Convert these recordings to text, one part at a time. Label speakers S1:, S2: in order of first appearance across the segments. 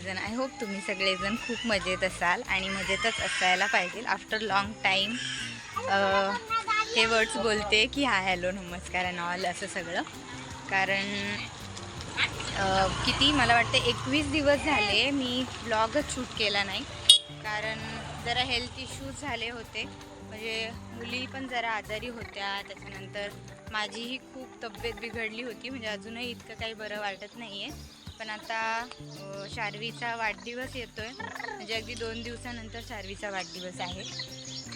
S1: सगळेजण. I hope तुम्ही सगळेजण खूप मजेत असाल आणि मजेतच असायला पाहिजे. आफ्टर लॉंग टाईम हे वर्ड्स बोलते की हा हॅलो नमस्कार अँड ऑल असं सगळं. कारण किती मला वाटतं एकवीस दिवस झाले मी ब्लॉगच शूट केला नाही. कारण जरा हेल्थ इश्यूज झाले होते. म्हणजे मुली पण जरा आजारी होत्या. त्याच्यानंतर माझीही खूप तब्येत बिघडली होती. म्हणजे अजूनही इतकं काही बरं वाटत नाही आहे पण आता अ, शार्वीचा वाढदिवस येतो आहे म्हणजे अगदी दोन दिवसानंतर शार्वीचा वाढदिवस आहे.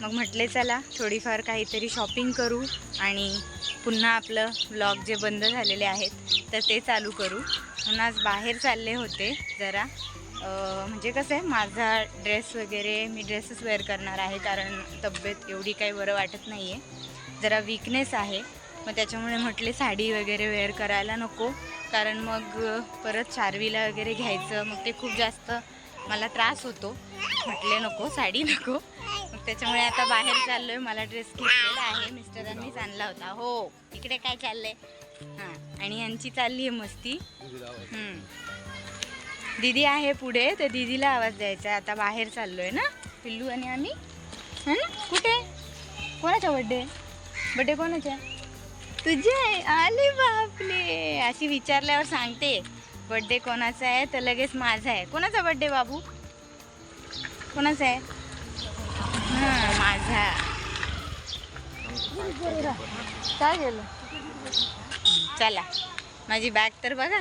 S1: मग म्हटले चला थोडीफार काहीतरी शॉपिंग करू आणि पुन्हा आपलं ब्लॉग जे बंद झालेले आहेत तर ते चालू करू. म्हणून आज बाहेर चालले होते जरा. म्हणजे कसं आहे माझा ड्रेस वगैरे मी ड्रेसेस वेअर करणार आहे कारण तब्येत एवढी काही बरं वाटत नाही आहे जरा वीकनेस आहे. मग त्याच्यामुळे म्हटले साडी वगैरे वेअर करायला नको. कारण मग परत चारवीला वगैरे घ्यायचं मग ते खूप जास्त मला त्रास होतो. म्हटले नको साडी नको. मग त्याच्यामुळे आता बाहेर चाललोय मला ड्रेस घेतलेला आहे. मिस्टरांनीच आणला होता. हो इकडे काय चाललंय? हां आणि यांची चालली आहे मस्ती. हम्म. दीदी आहे पुढे तर दीदीला आवाज द्यायचा आता बाहेर चाललोय ना पिल्लू आणि आम्ही. ना? कुठे? कोणाचा बड्डे बड्डे कोणाचा तुझे आहे आले बापले अशी विचारल्यावर सांगते. बड्डे कोणाचा आहे? तर लगेच माझा आहे. कोणाचा बड्डे बाबू? कोणाचा आहे? हां माझा. काय गेलं? चला. माझी बॅग तर बघा.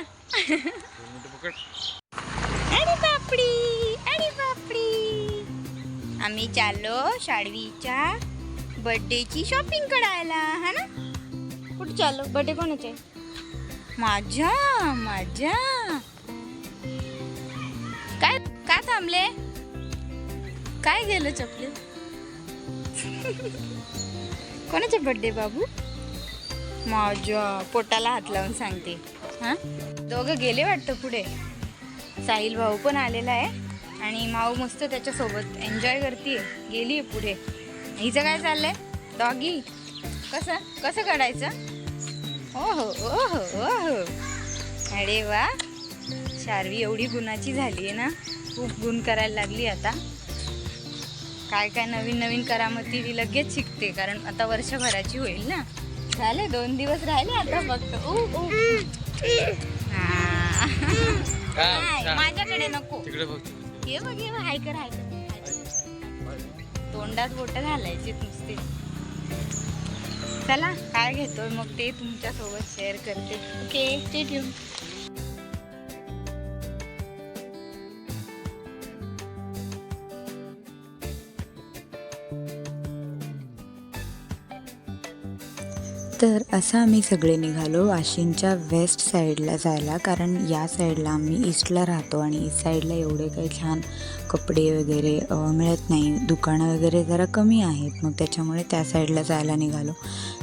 S1: अरे बापडी अरे बापडी आम्ही चाललो शाळवीच्या बर्थडेची शॉपिंग करायला हा ना? कुठे चालू. बर्थडे कोणाचे? माझ्या माझ्या. काय का थांबले? काय गेलं चपले? कोणाचे बर्थडे बाबू? माझ्या पोटाला हात लावून सांगते. हा? दोघं गेले वाटतं पुढे. साहिल भाऊ पण आलेला आहे आणि माऊ मस्त त्याच्यासोबत एन्जॉय करते गेली आहे पुढे. हिचं काय चाललंय? डॉगी कसं? कसं काढायचं? हो हो ओ हो ओ हो अरे वा. शार्वी एवढी गुणाची झाली आहे ना. खूप गुण करायला लागली आता. काय काय नवीन नवीन करामती ती लगेच शिकते कारण आता वर्षभराची होईल ना. झाले दोन दिवस राहिले आता फक्त. ऊ. हा. नाही, माझ्याकडे नको. ये बघ ये बघ. हाय कर हाय कर, हाय. कर तोंडात बोट घालायचे नुसते. चला काय घेतोय मग ते तुमच्यासोबत शेअर करते. ओके ते
S2: तर असं आम्ही सगळे निघालो वाशिमच्या वेस्ट साईडला जायला कारण या साईडला आम्ही ईस्टला राहतो आणि ईस्ट साईडला एवढे काही छान कपडे वगैरे मिळत नाही. दुकानं वगैरे जरा कमी आहेत मग त्याच्यामुळे त्या साईडला जायला निघालो.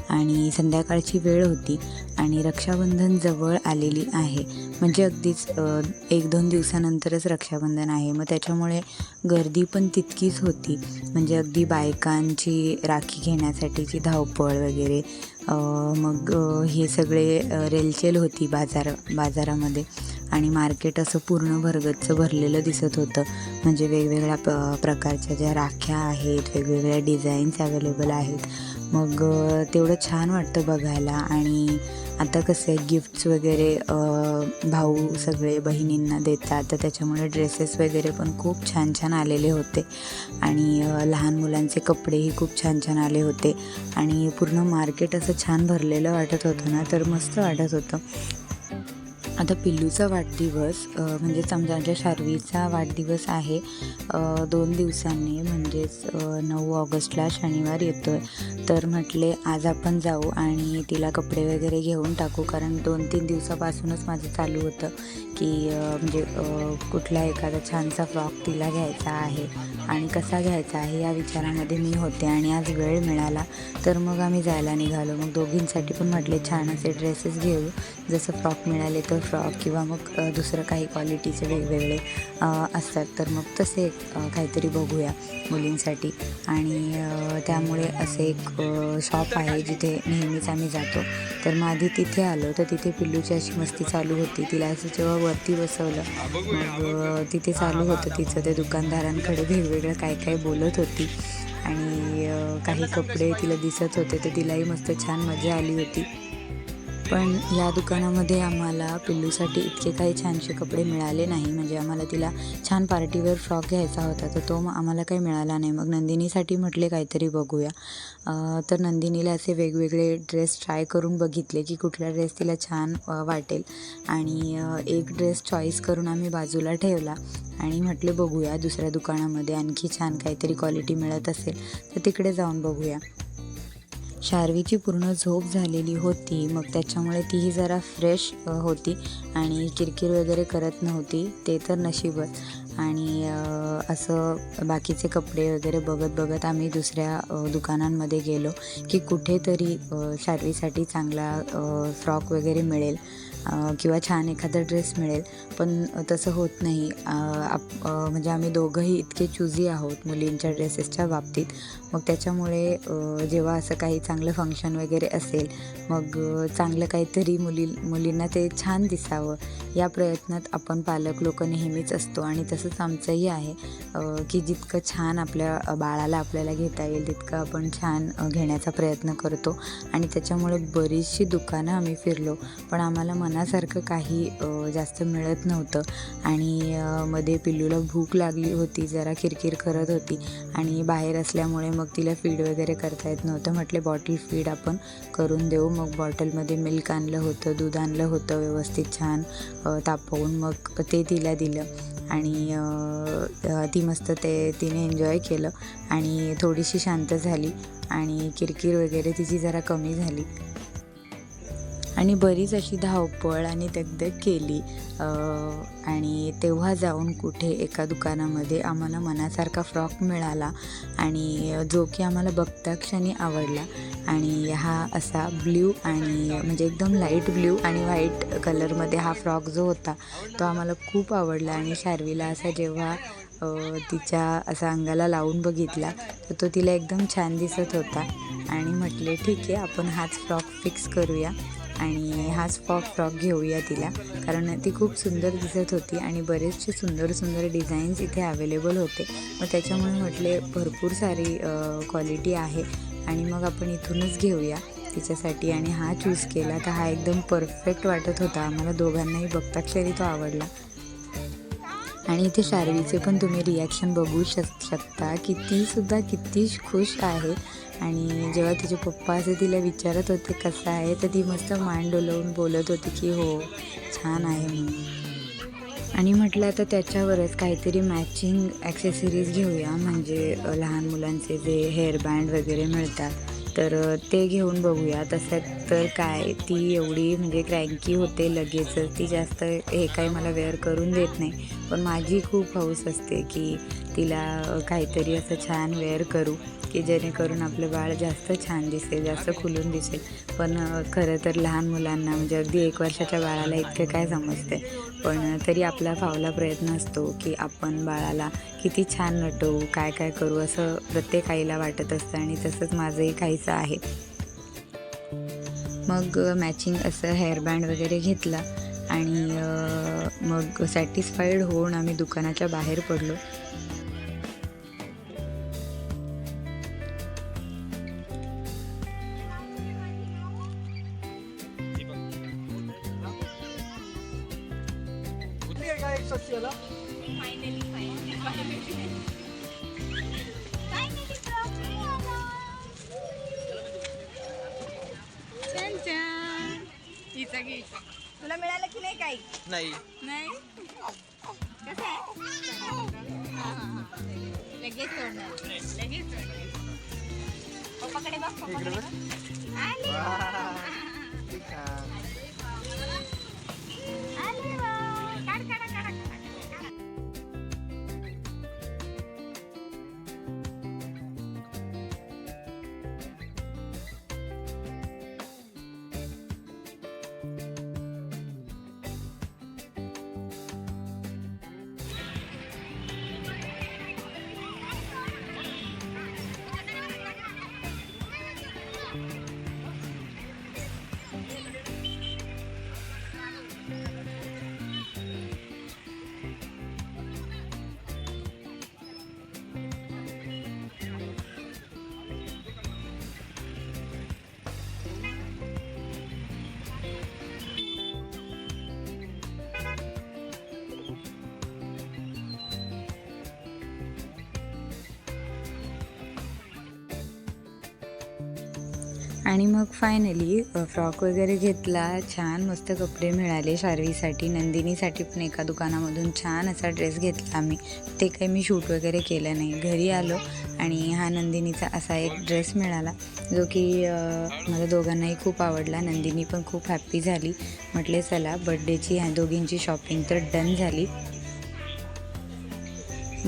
S2: आणि संध्याकाळची वेळ होती आणि रक्षाबंधन जवळ आलेली आहे. म्हणजे अगदीच एक दोन दिवसानंतरच रक्षाबंधन आहे. मग त्याच्यामुळे गर्दी पण तितकीच होती. म्हणजे अगदी बायकांची राखी घेण्यासाठीची धावपळ वगैरे मग हे सगळे रेलचेल होती बाजार बाजारामध्ये. आणि मार्केट असं पूर्ण भरगच्च भरलेलं दिसत होतं. म्हणजे वेगवेगळ्या प प्रकारच्या ज्या राख्या आहेत वेगवेगळ्या डिझाईन्स अवेलेबल आहेत. मग तेवढं छान वाटतं बघायला. आणि आता कसं आहे गिफ्ट्स वगैरे भाऊ सगळे बहिणींना देतात तर त्याच्यामुळे ड्रेसेस वगैरे पण खूप छान छान आलेले होते. आणि लहान मुलांचे कपडेही खूप छान छान आले होते. आणि पूर्ण मार्केट असं छान भरलेलं वाटत होतं ना तर मस्त वाटत होतं. आता पिल्लूचा वाढदिवस म्हणजेच आमच्या आमच्या शार्वीचा वाढदिवस आहे. दोन दिवसांनी म्हणजेच नऊ ऑगस्टला शनिवार येतो आहे तर म्हटले आज आपण जाऊ आणि तिला कपडे वगैरे घेऊन टाकू. कारण दोन तीन दिवसापासूनच माझं चालू होतं की म्हणजे कुठला एखादा छानसा फ्रॉक तिला घ्यायचा आहे आणि कसा घ्यायचा आहे या विचारामध्ये मी होते आणि आज वेळ मिळाला. तर मग आम्ही जायला निघालो. मग दोघींसाठी पण म्हटले छान असे ड्रेसेस घेऊ. जसं फ्रॉक मिळाले तर फ्रॉक किंवा मग दुसरं काही क्वालिटीचे वेगवेगळे असतात तर मग तसे काहीतरी बघूया मुलींसाठी. आणि त्यामुळे असे एक शॉप आहे जिथे नेहमीच आम्ही जातो. तर मग आधी तिथे आलो तर तिथे पिल्लूची अशी मस्ती चालू होती. तिला असं जेव्हा वरती बसवलं मग तिथे चालू होतं तिचं. ते दुकानदारांकडे वेगवेगळं काय काय बोलत होती. आणि काही कपडे तिला दिसत होते तर तिलाही मस्त छान मजा आली होती. पण या दुकानामध्ये आम्हाला पिल्लूसाठी इतके काही छानसे कपडे मिळाले नाही. म्हणजे आम्हाला तिला छान पार्टीवेअर फ्रॉक घ्यायचा होता तर तो मग आम्हाला काही मिळाला नाही. मग नंदिनीसाठी म्हटले काहीतरी बघूया. तर नंदिनीला असे वेगवेगळे ड्रेस ट्राय करून बघितले की कुठला ड्रेस तिला छान वाटेल. आणि एक ड्रेस चॉईस करून आम्ही बाजूला ठेवला. आणि म्हटले बघूया दुसऱ्या दुकानामध्ये आणखी छान काहीतरी क्वालिटी मिळत असेल तर तिकडे जाऊन बघूया. शार्वीची पूर्ण झोप झालेली होती. मग त्याच्यामुळे तीही जरा फ्रेश होती आणि किरकिर वगैरे करत नव्हती. ते तर नशीबच. आणि असं बाकीचे कपडे वगैरे बघत बघत आम्ही दुसऱ्या दुकानांमध्ये गेलो की कुठेतरी शार्वीसाठी चांगला फ्रॉक वगैरे मिळेल. किंवा छान एखादा ड्रेस मिळेल. पण तसं होत नाही. आप म्हणजे आम्ही दोघंही इतके चुजी आहोत मुलींच्या ड्रेसेसच्या बाबतीत. मग त्याच्यामुळे जेव्हा असं काही चांगलं फंक्शन वगैरे असेल मग चांगलं काहीतरी मुली मुलींना ते छान दिसावं. या प्रयत्नात आपण पालक लोक नेहमीच असतो आणि तसंच आमचंही आहे. की जितकं छान आपल्या बाळाला आपल्याला घेता येईल तितकं आपण छान घेण्याचा प्रयत्न करतो. आणि त्याच्यामुळे बरीचशी दुकानं आम्ही फिरलो. पण आम्हाला मनासारखं काही जास्त मिळत नव्हतं. आणि मध्ये पिल्लूला भूक लागली होती जरा किरकिर करत होती. आणि बाहेर असल्यामुळे मग तिला फीड वगैरे करता येत नव्हतं. म्हटले बॉटल फीड आपण करून देऊ. मग बॉटलमध्ये मिल्क आणलं होतं दूध आणलं होतं व्यवस्थित छान तापवून मग ते तिला दिलं. आणि ती मस्त ते तिने एन्जॉय केलं. आणि थोडीशी शांत झाली. आणि किरकिर वगैरे तिची जरा कमी झाली. आणि बरीच अशी धावपळ आणि दगदग केली. आणि तेव्हा जाऊन कुठे एका दुकानामध्ये आम्हाला मनासारखा फ्रॉक मिळाला आणि जो की आम्हाला बघता क्षणी आवडला. आणि हा असा ब्ल्यू आणि म्हणजे एकदम लाइट ब्ल्यू आणि व्हाईट कलरमध्ये हा फ्रॉक जो होता तो आम्हाला खूप आवडला. आणि शार्वीला असा जेव्हा तिच्या असा अंगाला लावून बघितला तर तो तिला एकदम छान दिसत होता. आणि म्हटले ठीक आहे आपण हाच फ्रॉक फिक्स करूया. आणि हाच फ्रॉक फ्रॉक घेऊया तिला कारण ती खूप सुंदर दिसत होती आणि बरेचसे सुंदर सुंदर डिझाईन्स इथे अवेलेबल होते. मग त्याच्यामुळे म्हटले भरपूर सारी क्वालिटी आहे आणि मग आपण इथूनच घेऊया तिच्यासाठी. आणि हा चूज केला तर हा एकदम परफेक्ट वाटत होता. आम्हाला दोघांनाही बघताक्षरी तो आवडला. आणि इथे शार्वीचे पण तुम्ही रिॲक्शन बघू शक शकता की ती सुद्धा किती खुश आहे. आणि जेव्हा तिचे पप्पा असे तिला विचारत होते कसं आहे? तर ती मस्त मान डोलवून बोलत होती की हो छान आहे म्हणून आणि म्हटलं आता त्याच्यावरच काहीतरी मॅचिंग ॲक्सेसरीज घेऊया. म्हणजे लहान मुलांचे जे हेअरबँड वगैरे मिळतात तर ते घेऊन बघूया. तसं तर काय ती एवढी म्हणजे क्रँकी होते लगेचच. ती जास्त हे काही मला वेअर करून देत नाही. पण माझी खूप हौस असते की तिला काहीतरी असं छान वेअर करू. की जेणेकरून आपलं बाळ जास्त छान दिसेल जास्त खुलून दिसेल. पण खरं तर लहान मुलांना म्हणजे अगदी एक वर्षाच्या बाळाला इतकं काय समजते पण तरी आपला फावला प्रयत्न असतो की आपण बाळाला किती छान नटवू काय काय करू असं प्रत्येक आईला वाटत असतं आणि तसंच माझंही काहीचं आहे. मग मॅचिंग असं हेअरबँड वगैरे घेतला आणि मग सॅटिस्फाईड होऊन आम्ही दुकानाच्या बाहेर पडलो.
S1: छान छान हिचा घे तुला मिळालं की नाही काही?
S3: नाही.
S1: नाही? कसं आहे. लगेच सोडणार लगेच सोडणार पप्पाकडे बघ पप्पाकडे बघ. आली.
S2: आणि मग फायनली फ्रॉक वगैरे घेतला. छान मस्त कपडे मिळाले शार्वीसाठी नंदिनीसाठी पण एका दुकानामधून छान असा ड्रेस घेतला आम्ही. ते काही मी शूट वगैरे केलं नाही. घरी आलो आणि हा नंदिनीचा असा एक ड्रेस मिळाला जो की मला दोघांनाही खूप आवडला. नंदिनी पण खूप हॅप्पी झाली. म्हटले चला बड्डेची ह्या दोघींची शॉपिंग तर डन झाली.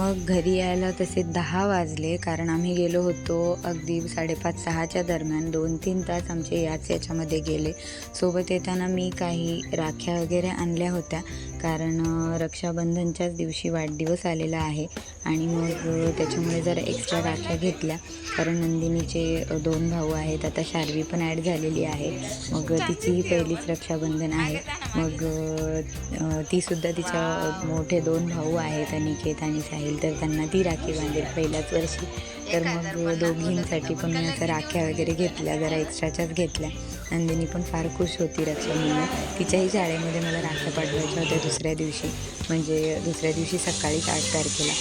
S2: मग घरी यायला तसे दहा वाजले कारण आम्ही गेलो होतो अगदी साडेपाच सहाच्या दरम्यान. दोन तीन तास आमचे याच याच्यामध्ये गेले. सोबत येताना मी काही राख्या वगैरे आणल्या होत्या. कारण रक्षाबंधनच्याच दिवशी वाढदिवस आलेला आहे आणि मग त्याच्यामुळे जरा एक्स्ट्रा राख्या घेतल्या कारण नंदिनीचे दोन भाऊ आहेत आता शार्वी पण ॲड झालेली आहे. मग तिचीही पहिलीच रक्षाबंधन आहे. मग तीसुद्धा तिच्या मोठे दोन भाऊ आहेत अनिकेत आणि साहिल तर त्यांना ती राखी बांधेल पहिल्याच वर्षी. तर मग दोघींसाठी पण मी असं राख्या वगैरे घेतल्या जरा एक्स्ट्राच्याच घेतल्या. नंदिनी पण फार खुश होती रक्षाबंधन तिच्याही शाळेमध्ये मला राख्या पाठवायच्या होत्या दुसऱ्या दिवशी म्हणजे दुसऱ्या दिवशी सकाळीच आठ तारखेला.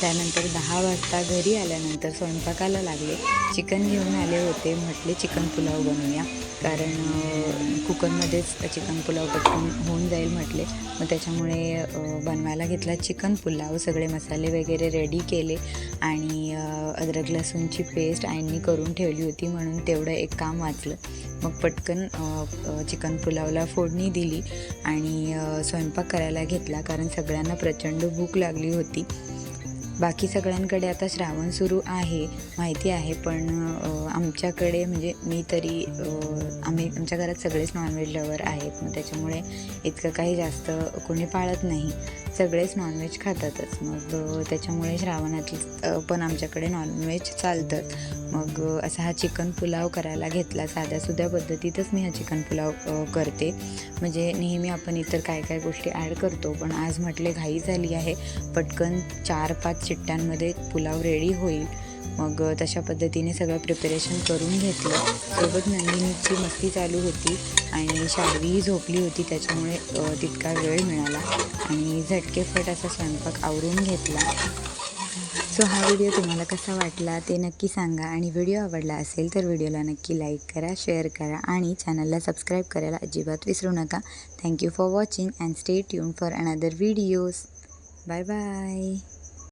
S2: त्यानंतर दहा वाजता घरी आल्यानंतर स्वयंपाकाला लागले. चिकन घेऊन आले होते. म्हटले चिकन पुलाव बनवूया. कारण कुकरमध्येच चिकन पुलाव पटकन होऊन जाईल म्हटले. मग त्याच्यामुळे बनवायला घेतला चिकन पुलाव. सगळे मसाले वगैरे रेडी केले. आणि अद्रक लसूणची पेस्ट आईंनी करून ठेवली होती म्हणून तेवढं एक काम वाचलं. मग पटकन चिकन पुलावला फोडणी दिली आणि स्वयंपाक करायला घेतला कारण सगळ्यांना प्रचंड भूक लागली होती. बाकी सगळ्यांकडे आता श्रावण सुरू आहे माहिती आहे पण आमच्याकडे म्हणजे मी तरी आम्ही आमच्या घरात सगळेच नॉनव्हेज लवर आहेत. मग त्याच्यामुळे इतकं काही जास्त कोणी पाळत नाही. सगळेच नॉनव्हेज खातातच. मग त्याच्यामुळे श्रावणात पण आमच्याकडे नॉनव्हेज चालतं. मग असा हा चिकन पुलाव करायला घेतला साध्यासुध्या पद्धतीतच मी हा चिकन पुलाव करते. म्हणजे नेहमी आपण इतर काय काय गोष्टी ॲड करतो पण आज म्हटले घाई झाली आहे. पटकन चार पाच चिट्ट्यांमध्ये पुलाव रेडी होईल. मग तशा पद्धतीने सगळं प्रिपरेशन करून घेतलं. सोबत नंदिनीची मस्ती चालू होती आणि शार्वीही झोपली होती त्याच्यामुळे तितका वेळ मिळाला आणि झटकेफट असा स्वयंपाक आवरून घेतला. सो हा व्हिडिओ तुम्हाला कसा वाटला ते नक्की सांगा आणि व्हिडिओ आवडला असेल तर व्हिडिओला नक्की लाईक करा शेअर करा आणि चॅनलला सबस्क्राईब करायला अजिबात विसरू नका. Thank you for watching and stay tune for another videos bye bye